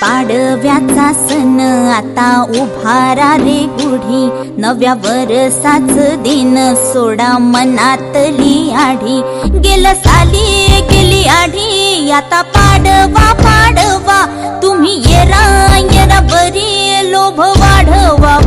पाडव्याचा सण आता उभारा रे गुढी नव्या वरसाच दिन सोडा मनातली आढी. गेलं साली गेली आढी आता पाडवा पाडवा. तुम्ही येरा येरा बरी लोभ वाढवा.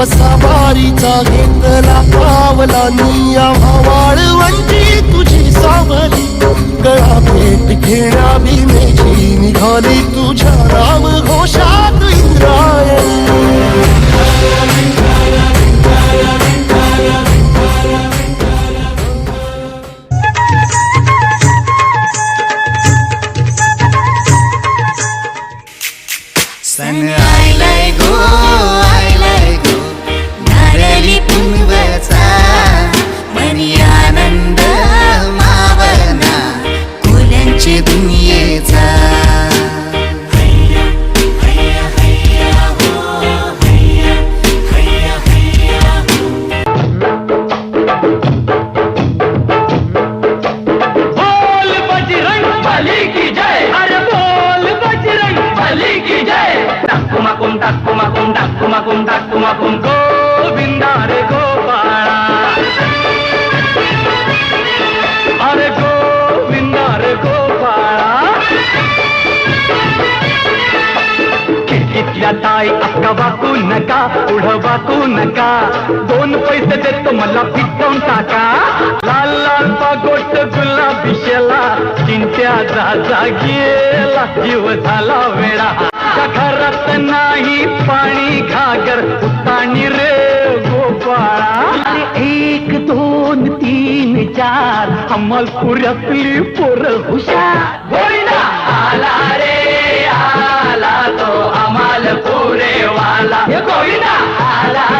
वसावारीचा घेतला पावला निया वाळवंची तुझी सावली. गळा भेट घेण्या भीमेची निघाली तुझ्या राम घोषात इंद्रायणी. सन आयलाय गो टाकुमाकुम टाकुमाकुम गोविंदा रे गोपाळा अरे गोविंदा रे गोपाळा खिडकीतल्या ताई अक्का वाकू नका पुढं वाकू नका दोन पैसे देतो मला पिटवून टाका लाल लाल पागोट गुलाबी शेला चिंत्या जा गेला जीव झाला वेळा घरात नाही पाणी घागर उताणी रे गोपाळा. एक दोन तीन चार अंमल पुऱ्यातली पोर हुशार. आला रे आला तो अमाल पुरे वाला हे गोविंदा! आला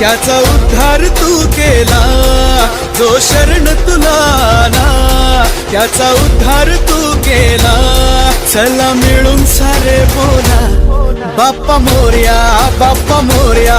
त्याचा उद्धार तू केला जो शरण तुला आला त्याचा उद्धार तू केला चला मिळून सारे बोला बाप्पा मोर्या बाप्पा मोर्या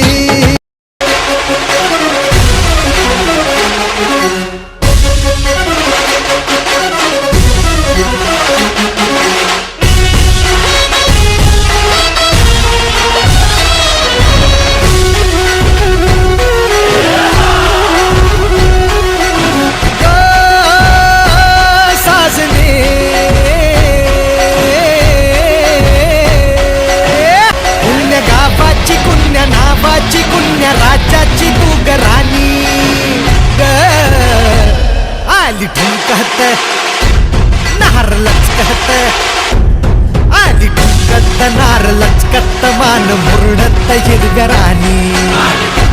लचकत. आली टक्कत नार लचकत मान मुरडत हिरगराणी